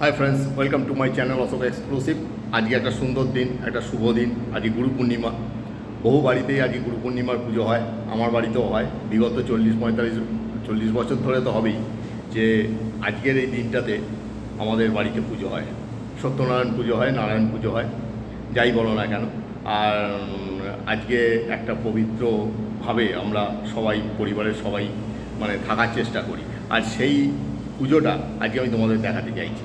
Hi friends welcome to my channel Ashok exclusive আজকে একটা সুন্দর দিন, একটা শুভ দিন। আজকে গুরু পূর্ণিমা। বহু বাড়িতেই আজকে গুরু পূর্ণিমার পুজো হয়। আমার বাড়িতেও হয়। বিগত চল্লিশ, পঁয়তাল্লিশ, চল্লিশ বছর ধরে তো হবেই যে আজকের এই দিনটাতে আমাদের বাড়িতে পুজো হয়। সত্যনারায়ণ পুজো হয়, নারায়ণ পুজো হয়, যাই বলো না কেন। আর আজকে একটা পবিত্রভাবে আমরা সবাই, পরিবারের সবাই মানে থাকার চেষ্টা করি। আর সেই পুজোটা আজকে আমি তোমাদের দেখাতে চাইছি।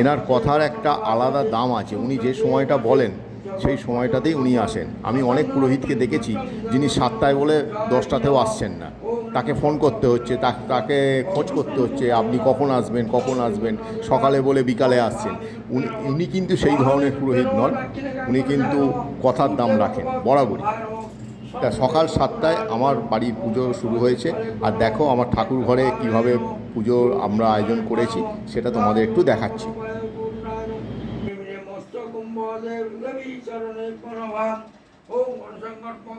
এনার কথার একটা আলাদা দাম আছে। উনি যে সময়টা বলেন, সেই সময়টাতেই উনি আসেন। আমি অনেক পুরোহিতকে দেখেছি, যিনি সাতটায় বলে দশটাতেও আসছেন না। তাকে ফোন করতে হচ্ছে, তাকে খোঁজ করতে হচ্ছে, আপনি কখন আসবেন কখন আসবেন, সকালে বলে বিকালে আসছেন। উনি উনি কিন্তু সেই ধরনের পুরোহিত নন, উনি কিন্তু কথার দাম রাখেন, বরাবরই। তা সকাল সাতটায় আমার বাড়ির পুজো শুরু হয়েছে, আর দেখো আমার ঠাকুর ঘরে কীভাবে পুজোর আমরা আয়োজন করেছি, সেটা তোমাদের একটু দেখাচ্ছি। কুম্ভদেব দেবী চরণে প্রণবাম। ওম মনসংকল্পং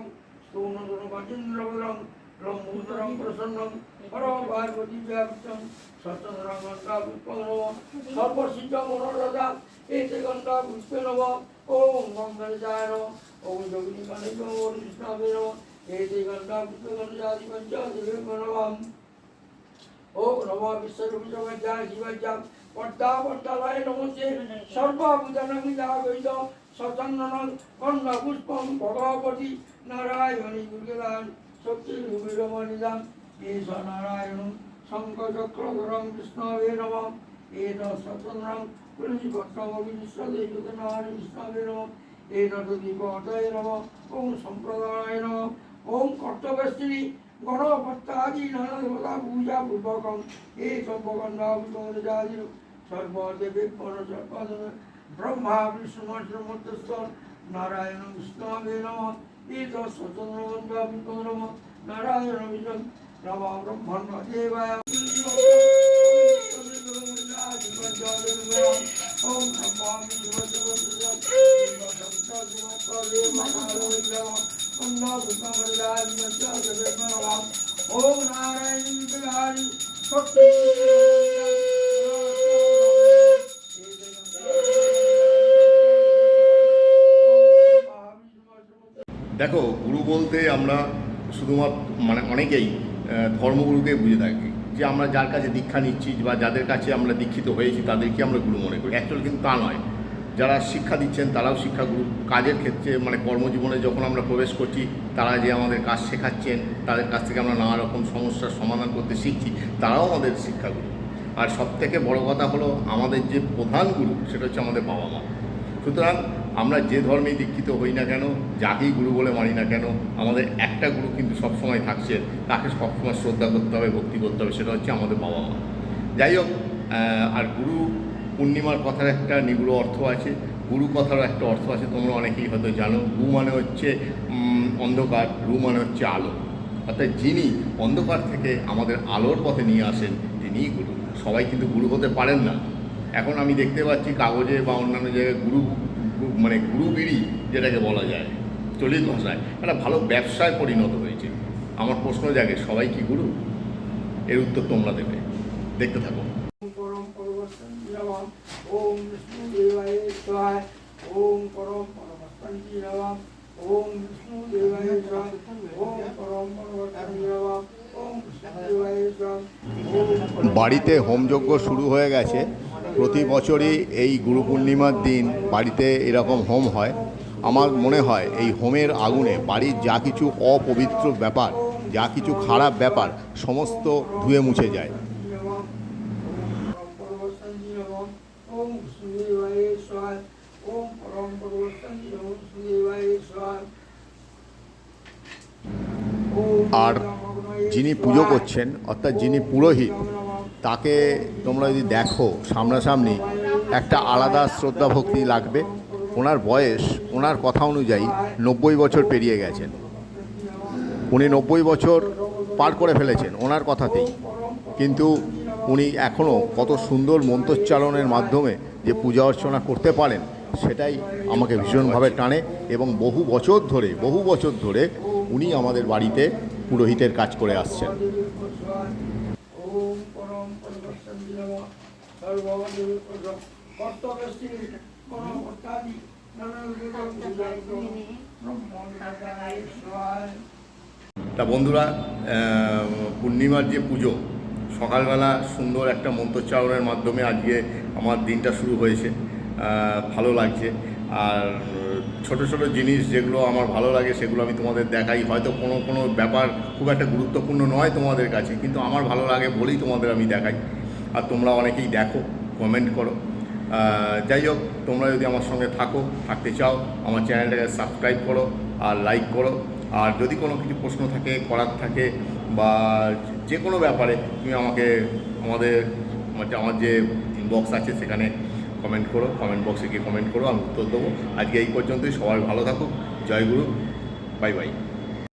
সুন্দরবাচিন্দ্রবরম ব্রহ্মোদরম প্রসন্নম পরম পার্বতী ব্যাপ্তম সত্যধরম গঙ্গা পুষ্পনম সর্বসিদ্ধ মনোরথা এতে গঙ্গা পুষ্পে নম। ওম নম। ওম যোগিনী মানে কৃষ্ণাবে নম। এতে গঙ্গা পুষ্পে গঙ্গাদি পঞ্চাদেবে প্রণবাম ওম নম বিশ্বরূপজয় শিবাজ্যাম। পদ্মা পদ্মালয় নমস্তে। সর্বভূতানমিদা গৈত সচন্দন কন্যা পুষ্পম ভগবতী নারায়ণী দুর্গেদান শক্তি রূপিরমণিদান এষ নারায়ণ শঙ্কচক্রধরম কৃষ্ণবে নম। এত তুলসী ভট্টমবি বিশ্বদেবনারায়ণ কৃষ্ণবে নম। এত দীপদয় নম। ওম সম্প্রদায় নম। ওম কর্তব্যশ্রী গণভট্টাদি নানা দেবতা পূজা পূর্বকম। এই সর্বগন্ধা বিপদাদি সর্বদেবে পরসর্বদেব ব্রহ্মা বিষ্ণু শ্রমস্থ নারায়ণ বিষ্ণবে নম এই সচন্দ্রগন্ধা বিপদম নারায়ণ বিষ্ণু নম ব্রহ্মণ্য দেবায় ওম ওম নারায়ণ বিহারী শক্তি দেখো, গুরু বলতে আমরা শুধুমাত্র মানে অনেকেই ধর্মগুরুকে বুঝে থাকি। যে আমরা যার কাছে দীক্ষা নিচ্ছি বা যাদের কাছে আমরা দীক্ষিত হয়েছি, তাদেরকে আমরা গুরু মনে করি। অ্যাকচুয়াল কিন্তু তা নয়। যারা শিক্ষা দিচ্ছেন, তারাও শিক্ষাগুরু। কাজের ক্ষেত্রে মানে কর্মজীবনে যখন আমরা প্রবেশ করছি, তারা যে আমাদের কাজ শেখাচ্ছেন, তাদের কাছ থেকে আমরা নানা রকম সমস্যার সমাধান করতে শিখছি, তারাও আমাদের শিক্ষাগুরু। আর সব থেকে বড় কথা হলো, আমাদের যে প্রধান গুরু, সেটা হচ্ছে আমাদের বাবা মা। সুতরাং আমরা যে ধর্মেই দীক্ষিত হই না কেন, যাকেই গুরু বলে মানি না কেন, আমাদের একটা গুরু কিন্তু সবসময় থাকছে, তাকে সবসময় শ্রদ্ধা করতে হবে, ভক্তি করতে হবে, সেটা হচ্ছে আমাদের বাবা মা। যাই হোক আর গুরু পূর্ণিমার কথার একটা নিগুড় অর্থ আছে, গুরু কথারও একটা অর্থ আছে, তোমরা অনেকেই হয়তো জানো, গু মানে হচ্ছে অন্ধকার, রু মানে হচ্ছে আলো। অর্থাৎ যিনি অন্ধকার থেকে আমাদের আলোর পথে নিয়ে আসেন, তিনিই গুরু। সবাই কিন্তু গুরু হতে পারেন না। এখন আমি দেখতে পাচ্ছি কাগজে বা অন্যান্য জায়গায় গুরু মানে গুরু বিড়ি যেটাকে বলা যায় চলিত ভাষায় একটা ভালো ব্যবসায় পরিণত হয়েছে। আমার প্রশ্ন জাগে সবাই কি গুরু? এর উত্তর তোমরা দেবে। দেখতে থাকো। ওম বিষ্ণু দেবায় স্বাহা ওম পরম ওম বিষ্ণু দেবায় ওম পরম ওম বিষ্ণু দেবায় বাড়িতে হোমযজ্ঞ শুরু হয়ে গেছে। প্রতি বছরই এই গুরু পূর্ণিমার দিন বাড়িতে এরকম হোম হয়। আমার মনে হয় এই হোমের আগুনে বাড়ির যা কিছু অপবিত্র ব্যাপার, যা কিছু খারাপ ব্যাপার, সমস্ত ধুয়ে মুছে যায়। আর যিনি পুজো করছেন, অর্থাৎ যিনি পুরোহিত তাকে তোমরা যদি দেখো সামনাসামনি, একটা আলাদা শ্রদ্ধা ভক্তি লাগবে। ওনার বয়স, ওনার কথা অনুযায়ী নব্বই বছর পেরিয়ে গেছেন। উনি নব্বই বছর পার করে ফেলেছেন ওনার কথাতেই। কিন্তু উনি এখনও কত সুন্দর মন্ত্রোচ্চারণের মাধ্যমে যে পূজা অর্চনা করতে পারেন, সেটাই আমাকে ভীষণভাবে টানে এবং বহু বছর ধরে, বহু বছর ধরে উনি আমাদের বাড়িতে পুরোহিতের কাজ করে আসছেন। ওম পরম তা বন্ধুরা পূর্ণিমার যে পুজো, সকালবেলা সুন্দর একটা মন্ত্রোচ্চারণের মাধ্যমে আজকে আমার দিনটা শুরু হয়েছে। ভালো লাগছে। আর ছোট ছোট জিনিস যেগুলো আমার ভালো লাগে, সেগুলো আমি তোমাদের দেখাই। হয়তো কোনো কোনো ব্যাপার খুব একটা গুরুত্বপূর্ণ নয় তোমাদের কাছে, কিন্তু আমার ভালো লাগে বলেই তোমাদের আমি দেখাই। আর তোমরা অনেকেই দেখো কমেন্ট করো। যাই হোক, তোমরা যদি আমার সঙ্গে থাকো, থাকতে চাও, আমার চ্যানেলটাকে সাবস্ক্রাইব করো আর লাইক করো। আর যদি কোনো কিছু প্রশ্ন থাকে, করার থাকে বা যে কোনো ব্যাপারে তুমি আমাকে, আমাদের, আমার যে- ইনবক্স আছে সেখানে কমেন্ট করো কমেন্ট বক্সে গিয়ে কমেন্ট করো, আমি উত্তর দেবো। আজকে এই পর্যন্তই, সবাই ভালো থাকুক, জয় গুরু বাই বাই